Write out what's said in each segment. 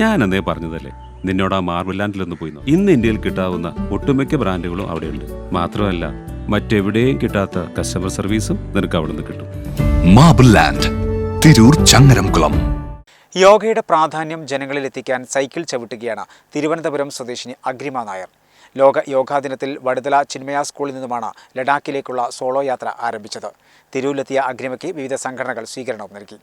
ഞാൻ അന്നേ പറഞ്ഞതല്ലേ? നിന്നോട് ആ മാർബിൾ ലാൻഡിലൊന്ന് പോയി നോക്ക്. ഇന്ന് ഇന്ത്യയിൽ കിട്ടാവുന്ന ഒട്ടുമിക്ക ബ്രാൻഡുകളും അവിടെയുണ്ട്. മാത്രമല്ല മറ്റെവിടെയും കിട്ടാത്ത കസ്റ്റമർ സർവീസും നിനക്ക് അവിടെ നിന്ന് കിട്ടും. Marble land Tirur Changaramkulam. യോഗയുടെ പ്രാധാന്യം ജനങ്ങളിൽ എത്തിക്കാൻ സൈക്കിൾ ചവിട്ടുകയാണ് തിരുവനന്തപുരം സ്വദേശിനി അഗ്രിമ നായർ. ലോക യോഗാ ദിനത്തിൽ വടുതല ചിന്മയ സ്കൂളിൽ നിന്നുമാണ് ലഡാക്കിലേക്കുള്ള സോളോ യാത്ര ആരംഭിച്ചത്. തിരൂരിലെത്തിയ അഗ്രിമയ്ക്ക് വിവിധ സംഘടനകൾ സ്വീകരണവും നൽകി.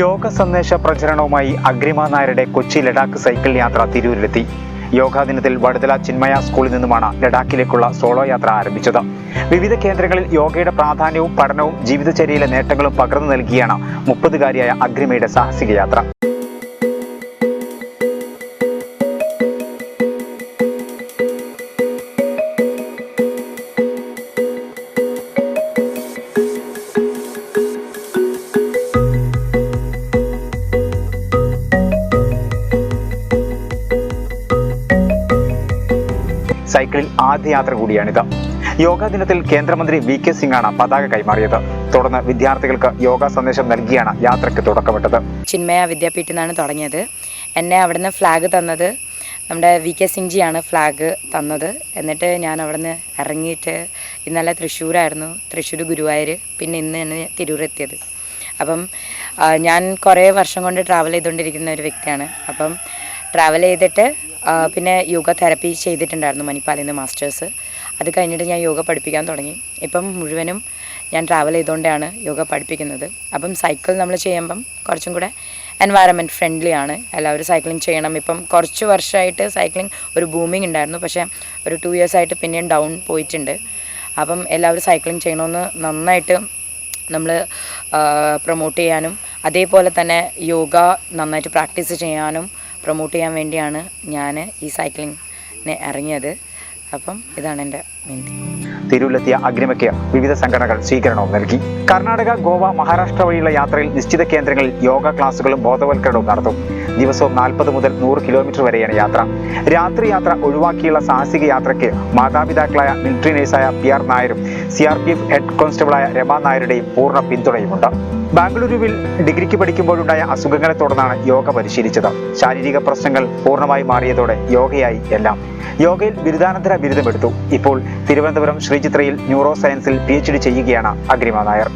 യോഗ സന്ദേശ പ്രചരണവുമായി അഗ്രിമ നായരുടെ കൊച്ചി ലഡാക്ക് സൈക്കിൾ യാത്ര തിരൂരിലെത്തി. യോഗാ ദിനത്തിൽ വടുതല ചിന്മയ സ്കൂളിൽ നിന്നുമാണ് ലഡാക്കിലേക്കുള്ള സോളോ യാത്ര ആരംഭിച്ചത്. വിവിധ കേന്ദ്രങ്ങളിൽ യോഗയുടെ പ്രാധാന്യവും പഠനവും ജീവിതചര്യയിലെ നേട്ടങ്ങളും പകർന്നു നൽകിയാണ് മുപ്പതുകാരിയായ അഗ്രിമയുടെ സാഹസിക യാത്ര. സൈക്കിളിൽ ആദ്യ യാത്ര കൂടിയാണിത്. യോഗാ ദിനത്തിൽ കേന്ദ്രമന്ത്രി വി കെ സിംഗാണ് പതാക കൈമാറിയത്. തുടർന്ന് വിദ്യാർത്ഥികൾക്ക് യോഗ സന്ദേശം നൽകിയാണ് യാത്രയ്ക്ക് തുടക്കമിട്ടത്. ചിന്മയ വിദ്യാപീഠത്തിൽ നിന്നാണ് തുടങ്ങിയത്. എന്നെ അവിടുന്ന് ഫ്ലാഗ് തന്നത് നമ്മുടെ വി കെ സിംഗ് ജിയാണ് ഫ്ലാഗ് തന്നത്. എന്നിട്ട് ഞാൻ അവിടുന്ന് ഇറങ്ങിയിട്ട് ഇന്നലെ തൃശ്ശൂരായിരുന്നു. തൃശ്ശൂർ ഗുരുവായൂർ പിന്നെ ഇന്ന് തന്നെ തിരൂർ എത്തിയത്. അപ്പം ഞാൻ കുറേ വർഷം കൊണ്ട് ട്രാവൽ ചെയ്തുകൊണ്ടിരിക്കുന്ന ഒരു വ്യക്തിയാണ്. അപ്പം ട്രാവൽ ചെയ്തിട്ട് പിന്നെ യോഗ തെറപ്പി ചെയ്തിട്ടുണ്ടായിരുന്നു മണിപ്പാലിൽ നിന്ന് മാസ്റ്റേഴ്സ് അത് കഴിഞ്ഞിട്ട് ഞാൻ യോഗ പഠിപ്പിക്കാൻ തുടങ്ങി. ഇപ്പം മുഴുവനും ഞാൻ ട്രാവൽ ചെയ്തുകൊണ്ടാണ് യോഗ പഠിപ്പിക്കുന്നത്. അപ്പം സൈക്കിൾ നമ്മൾ ചെയ്യുമ്പം കുറച്ചും കൂടെ എൻവയറമെന്റ് ഫ്രണ്ട്ലി ആണ്. എല്ലാവരും സൈക്ലിംഗ് ചെയ്യണം. ഇപ്പം കുറച്ച് വർഷമായിട്ട് സൈക്ലിംഗ് ഒരു ബൂമിങ് ഉണ്ടായിരുന്നു. പക്ഷേ ഒരു ടു ഇയേഴ്സ് ആയിട്ട് പിന്നെയും ഡൗൺ പോയിട്ടുണ്ട്. അപ്പം എല്ലാവരും സൈക്ലിംഗ് ചെയ്യണമെന്ന് നന്നായിട്ട് നമ്മൾ പ്രൊമോട്ട് ചെയ്യാനും അതേപോലെ തന്നെ യോഗ നന്നായിട്ട് പ്രാക്ടീസ് ചെയ്യാനും പ്രൊമോട്ട് ചെയ്യാൻ വേണ്ടിയാണ് ഞാൻ ഈ സൈക്ലിങ്ങിനെ ഇറങ്ങിയത്. അപ്പം ഇതാണ് എന്റെ മെയിൻ തീം തിരൂരിലെത്തിയ അഗ്രിമയ്ക്ക് വിവിധ സംഘടനകൾ സ്വീകരണവും നൽകി. കർണാടക ഗോവ മഹാരാഷ്ട്ര വഴിയുള്ള യാത്രയിൽ നിശ്ചിത കേന്ദ്രങ്ങളിൽ യോഗ ക്ലാസുകളും ബോധവൽക്കരണവും നടത്തും. ദിവസവും നാൽപ്പത് മുതൽ നൂറ് കിലോമീറ്റർ വരെയാണ് യാത്ര. രാത്രി യാത്ര ഒഴിവാക്കിയുള്ള സാഹസിക യാത്രയ്ക്ക് മാതാപിതാക്കളായ മിലിറ്ററി നഴ്സായ പി ആർ നായരും C R P F head കോൺസ്റ്റബിളായ Rama നായരുടെയും പൂർണ പിന്തുണയുമുണ്ട്. ബാംഗ്ലൂരുവിൽ ഡിഗ്രിക്ക് പഠിക്കുമ്പോഴുണ്ടായ അസുഖങ്ങളെ തുടർന്നാണ് യോഗ പരിശീലിച്ചത്. ശാരീരിക പ്രശ്നങ്ങൾ പൂർണമായി മാറിയതോടെ യോഗയായി എല്ലാം. യോഗയിൽ ബിരുദാനന്തര ബിരുദമെടുത്തു. ഇപ്പോൾ തിരുവനന്തപുരം ശ്രീചിത്രയിൽ ന്യൂറോ സയൻസിൽ പി എച്ച് ഡി ചെയ്യുകയാണ് അഗ്രിമ നായർ.